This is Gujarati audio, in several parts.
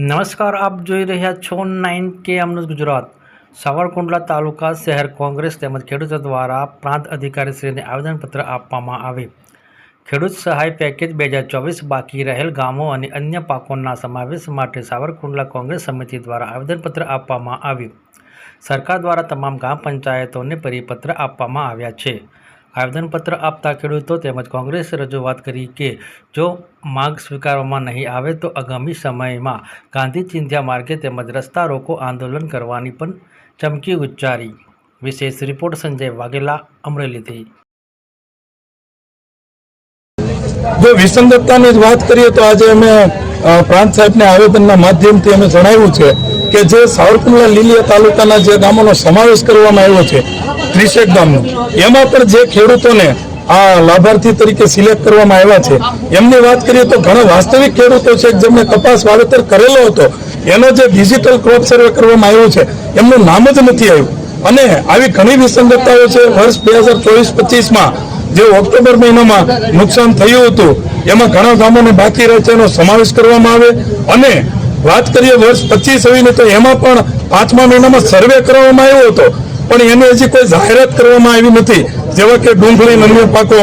નમસ્કાર, આપ જોઈ રહ્યા છો નાઇન કે અમનું ગુજરાત. સાવરકુંડલા તાલુકા શહેર કોંગ્રેસ તેમજ ખેડૂતો દ્વારા પ્રાંત અધિકારીશ્રીને આવેદનપત્ર આપવામાં આવે ખેડૂત સહાય પેકેજ બે હજાર ચોવીસ બાકી રહેલ ગામો અને અન્ય પાકોના સમાવેશ માટે સાવરકુંડલા કોંગ્રેસ સમિતિ દ્વારા આવેદનપત્ર આપવામાં આવ્યું. સરકાર દ્વારા તમામ ગામ પંચાયતોને પરિપત્ર આપવામાં આવ્યા છે. આવેદનપત્ર આપતા ખેડૂતો તેમજ કોંગ્રેસે રજૂઆત કરી કે જો માંગ સ્વીકારવામાં નહીં આવે તો આગામી સમયમાં ગાંધી ચિંધ્યા માર્ગે તેમજ રસ્તા રોકો આંદોલન કરવાની પણ ચમકી ઉચ્ચારી. વિશેષ રિપોર્ટ સંજય વાઘેલા, અમરેલીથી. જો વિસંગતતાની વાત કરીએ તો આજે અમે પ્રાંત સાહેબને આવેદનના માધ્યમથી અમે જણાવ્યું છે કે જે સાવરકુંડલા લીલિયા તાલુકાના જે ગામોનો સમાવેશ કરવામાં આવ્યો છે ત્રીસેક ગામનું એમાં પણ જે ખેડૂતોને આ લાભાર્થી તરીકે સિલેક્ટ કરવામાં આવ્યા છે, એમની વાત કરીએ તો ઘણા વાસ્તવિક ખેડૂતો છે કે જેમણે કપાસ વાવેતર કરેલો હતો, એનો જે ડિજિટલ ક્રોપ સર્વે કરવામાં આવ્યો છે, એમનું નામ જ નથી આવ્યું. અને આવી ઘણી વિસંગતતાઓ છે, વર્ષ બે હજાર ચોવીસ પચીસમાં, જે ઓક્ટોબર મહિનામાં નુકસાન થયું હતું, એમાં ઘણા ગામોને બાકી રહે છે, એનો સમાવેશ કરવામાં આવે. અને વાત કરીએ વર્ષ પચીસ આવીને તો એમાં પણ પાંચમા મહિનામાં સર્વે કરવામાં આવ્યો હતો. પણ એની હજી કોઈ જાહેરાત કરવામાં આવી નથી. જેવા કે ડુંગળી અને અન્ય પાકો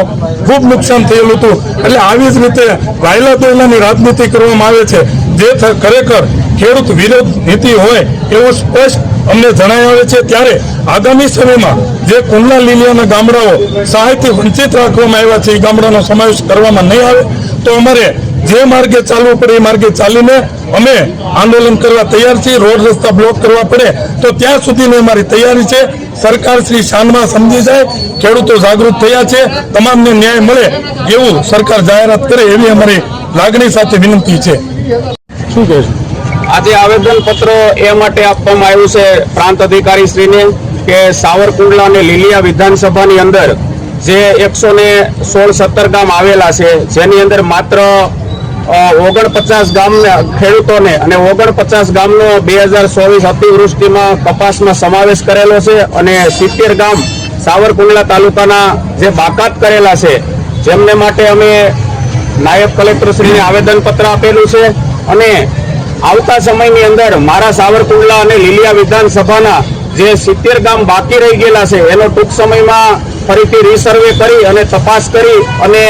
ખૂબ નુકસાન થયેલું હતું. એટલે આવી જ રીતે વાયલા દોયલાની રાજનીતિ કરવામાં આવે છે. જે ખરેખર ખેડૂત વિરોધ નીતિ હોય એવું સ્પષ્ટ અમને જણાય આવે છે ત્યારે આગામી સમયમાં જે કુંડલા લીલિયાના ગામડાઓ સહાયથી વંચિત રાખવામાં આવ્યા છે, એ ગામડાનો સમાવેશ કરવામાં નહીં આવે, તો અમારે જે માર્ગે ચાલવું પડે એ માર્ગે ચાલીને અમે આંદોલન કરવા તૈયાર છીએ રોડ રસ્તા બ્લોક કરવા પડે તો ત્યાં સુધીની અમારી તૈયારી છે. સરકાર શ્રી શાનમાં સમજી જાય ખેડૂતો જાગૃત થયા છે તમામને ન્યાય મળે એવું સરકાર જાહેરાત કરે એવી અમારી લાગણી સાથે વિનંતી છે. શું કહે આજે આવેદન પત્ર એ માટે આપવામાં આવ્યું છે પ્રાંત અધિકારી શ્રીને કે સાવરકુંડલા અને લીલિયા વિધાનસભાની અંદર જે એકસો ને સોળ સત્તર ગામ આવેલા છે જેની અંદર માત્ર ઓગણપચાસ ગામ ખેડૂતોને અને ઓગણપચાસ ગામનો બે હજાર ચોવીસ અતિવૃષ્ટિમાં કપાસમાં સમાવેશ કરેલો છે અને સિત્તેર ગામ સાવરકુંડલા તાલુકાના જે બાકાત કરેલા છે, જેમને માટે અમે નાયબ કલેક્ટરશ્રીને આવેદનપત્ર આપેલું છે અને આવતા સમયની અંદર મારા સાવરકુંડલા અને લીલિયા વિધાનસભાના જે સિત્તેર ગામ બાકી રહી ગયેલા છે, એનો ટૂંક સમયમાં ફરીથી રીસર્વે કરી અને તપાસ કરી અને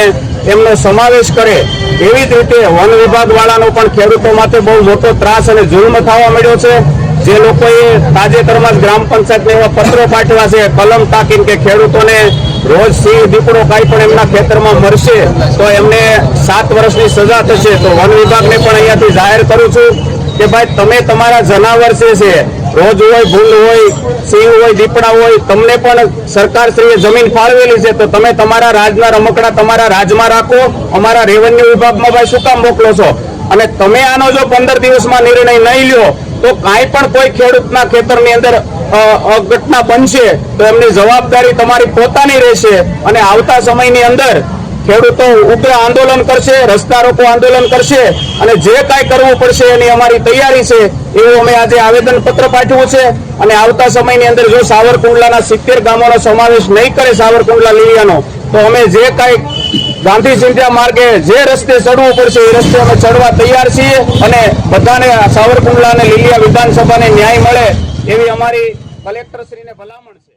એમનો સમાવેશ કરે એવી જ રીતે વન વિભાગ વાળાનો પણ ખેડૂતો માટે બહુ મોટો ત્રાસ અને જુલ્મ થવા મળ્યો છે. જે લોકોએ તાજેતરમાં જ ગ્રામ પંચાયતને એવા પત્રો પાઠવ્યા છે, કલમ તાકીને કે ખેડૂતોને રોજ સિંહ દીપડો કાંઈ પણ એમના ખેતરમાં મરશે તો એમને સાત વર્ષની સજા થશે. તો વન વિભાગને પણ અહીંયાથી જાહેર કરું છું કે ભાઈ, તમે તમારા જનાવર છે રોજ હોય, ભૂલ હોય, સિંહ હોય, દીપડા હોય, તમને પણ સરકારશ્રીએ જમીન ફાળવેલી છે, તો તમે તમારા રાજના રમકડા તમારા રાજમાં રાખો, અમારા રેવન્યુ વિભાગમાં ભાઈ શું કામ મોકલો છો? અને તમે આનો જો પંદર દિવસમાં નિર્ણય નહીં લ્યો, તો કાંઈ પણ કોઈ ખેડૂતના ખેતરની અંદર અઘટના બનશે, તો એમની જવાબદારી તમારી પોતાની રહેશે, અને આવતા સમયની અંદર ખેડૂતો ઉગ્ર આંદોલન કરશે, રસ્તા રોકો આંદોલન કરશે અને જે કાંઈ કરવું પડશે એની અમારી તૈયારી છે, એવું અમે આજે આવેદન પત્ર પાઠવ્યું છે. અને આવતા સમયની અંદર જો સાવરકુંડલાના સિત્તેર ગામોનો સમાવેશ નહીં કરે સાવરકુંડલા લીલિયાનો, તો અમે જે કાંઈ ગાંધી ચિંધ્યા માર્ગે જે રસ્તે ચડવું પડશે એ રસ્તે અમે ચડવા તૈયાર છીએ અને બધાને સાવરકુંડલા અને લીલિયા વિધાનસભાને ન્યાય મળે એવી અમારી કલેક્ટરશ્રીને ભલામણ છે.